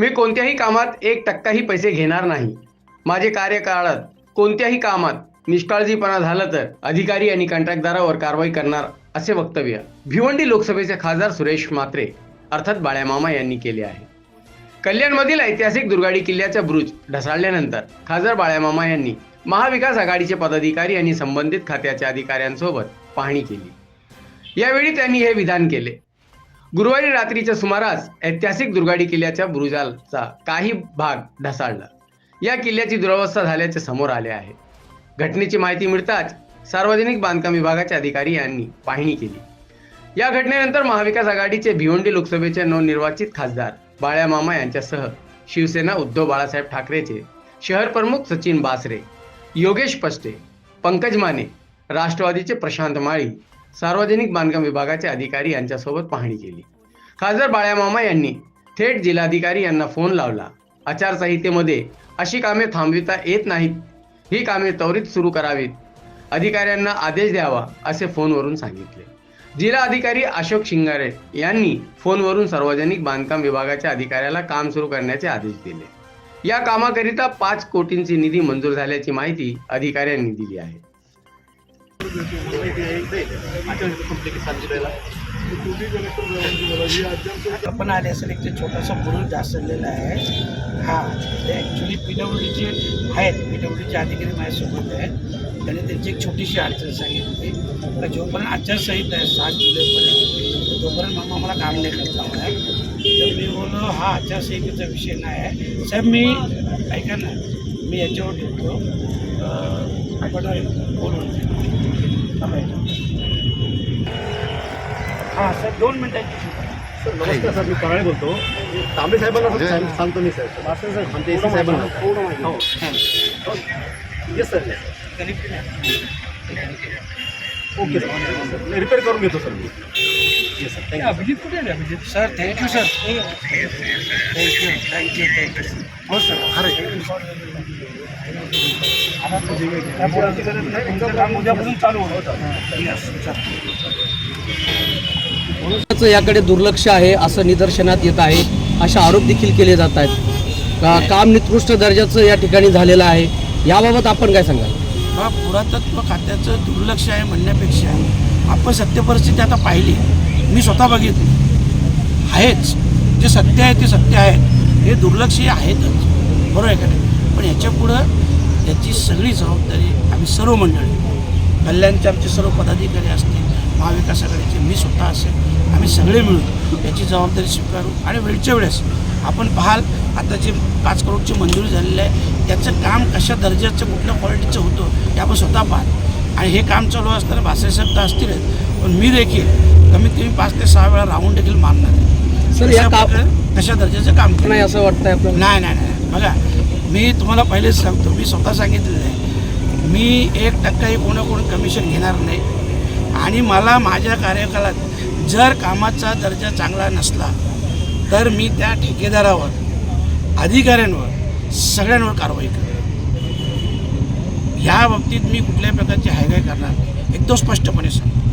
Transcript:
मी कोणत्याही कामात एक टक्काही पैसे घेणार नाही. माझे कार्यकाळात कोणत्याही कामात निष्काळजीपणा झालं तर अधिकारी आणि कंत्राटदारावर कारवाई करणार असे वक्तव्य भिवंडी लोकसभेचे खासदार सुरेश मात्रे अर्थात बाळ्यामामा यांनी केले आहे. कल्याणमधील ऐतिहासिक दुर्गाडी किल्ल्याचा ब्रुज ढसाळल्यानंतर खासदार बाळ्यामामा यांनी महाविकास आघाडीचे पदाधिकारी आणि संबंधित खात्याच्या अधिकाऱ्यांसोबत पाहणी केली. यावेळी त्यांनी हे विधान केले. गुरुवारी रात्रीच्या सुमारास ऐतिहासिक दुर्गाडी किल्ल्याच्या बुरुजाचा काही भाग ढसाळला. या किल्ल्याची दुरावस्था झाल्याचे समोर आले आहे. घटनेची माहिती मिळताच सार्वजनिक बांधकाम विभागाचे अधिकारी यांनी पाहणी केली. या घटनेनंतर महाविकास आघाडीचे भिवंडी लोकसभेचे नवनिर्वाचित खासदार बाळ्या मामा यांच्यासह शिवसेना उद्धव बाळासाहेब ठाकरेचे शहर प्रमुख सचिन बासरे योगेश पस्टे पंकज माने राष्ट्रवादीचे प्रशांत माळी सार्वजनिक बांधकाम विभागाचे अधिकारी यांच्यासोबत पाहणी केली. खासदार बाळ्यामामा यांनी थेट जिल्हाधिकारी यांना फोन लावला. आचारसंहितेमध्ये अशी कामे थांबविता येत नाहीत. ही कामे त्वरित सुरू करावीत. अधिकाऱ्यांना आदेश द्यावा असे फोनवरून सांगितले. जिल्हा अधिकारी अशोक शिंगारे यांनी फोनवरून सार्वजनिक बांधकाम विभागाच्या अधिकाऱ्याला काम सुरू करण्याचे आदेश दिले. या कामाकरिता पाच कोटींची निधी मंजूर झाल्याची माहिती अधिकाऱ्यांनी दिली आहे. आपण आले असेल एक ते छोटासा बुरुज ढासळलेला आहे. हा ते ॲक्च्युली पी आहेत. पी डब्ल्यू अधिकारी माझ्यासोबत आहेत. त्यांनी त्यांची एक छोटीशी अडचण सांगितली. तर जोपर्यंत आचारसंहिता आहे सात जुलैपर्यंत तोपर्यंत मग मला काम नाही करता होणार तर मी बोललो हा आचारसंहितेचा विषय नाही आहे. साहेब मी ऐका ना मी याच्यावर ठेवतो आपण बोलून हाँ सर दोन मिनटाची सर नमस्कार सर मी कराळे बोलतो तांबे साहेबांना सर सांग- सांगतो मी सर मास्टर सर आमच्या एसी साहेबांना हो। Yes sir okay sir. Repair करून घेतो sir. Me yes sir thank you Abhijit कुठे आहे Abhijit? Sir thank you sir thank you thank you thank you sir तुमचं काम उद्यापासून चालू होतं यस चं याकडे दुर्लक्ष आहे असं निदर्शनात येत आहे. असे आरोप देखील केले जात आहेत. का- काम निकृष्ट दर्जाचं या ठिकाणी झालेलं आहे. याबाबत आपण काय सांगाल? हा पुरातत्व खात्याचं दुर्लक्ष आहे म्हणण्यापेक्षा आपण सत्य परिस्थिती आता पाहिली. मी स्वतः बघितली. आहेच. जे सत्य आहे ते सत्य आहेत हे दुर्लक्षही आहेतच बरोबर आहे का नाही? पण याच्यापुढं याची सगळी जबाबदारी आम्ही सर्व मंडळी कल्याणचे आमचे सर्व पदाधिकारी असतील महाविकास आघाडीचे मी स्वतः असेल आम्ही सगळे मिळून याची जबाबदारी स्वीकारू आणि वेळच्या वेळेस आपण पाहाल आता जे पाच करोडची मंजुरी झालेली आहे त्याचं काम कशा दर्जाचं कुठल्या क्वालिटीचं होतं हे आपण स्वतः पाहाल. आणि हे काम चालू असताना भासाहेब तर असतीलच पण मी देखील कमीत कमी पाच ते सहा वेळा राहून देखील मारणार आहे. सर, या कशा काम- कशा दर्जाचं काम केलं? नाही असं वाटतंय आपल्याला. नाही नाही नाही. बघा मी तुम्हाला पहिलेच सांगतो मी स्वतः सांगितलेलं आहे. मी एक टक्काही कोणा कोण कमिशन घेणार नाही. आणि मला माझ्या कार्यकालात जर कामाचा दर्जा चांगला नसला तर मी त्या ठेकेदारावर अधिकाऱ्यांवर सगळ्यांवर कारवाई करेन. ह्या बाबतीत मी कुठल्याही प्रकारची हायगाय करणार एकदम स्पष्टपणे सांगतो.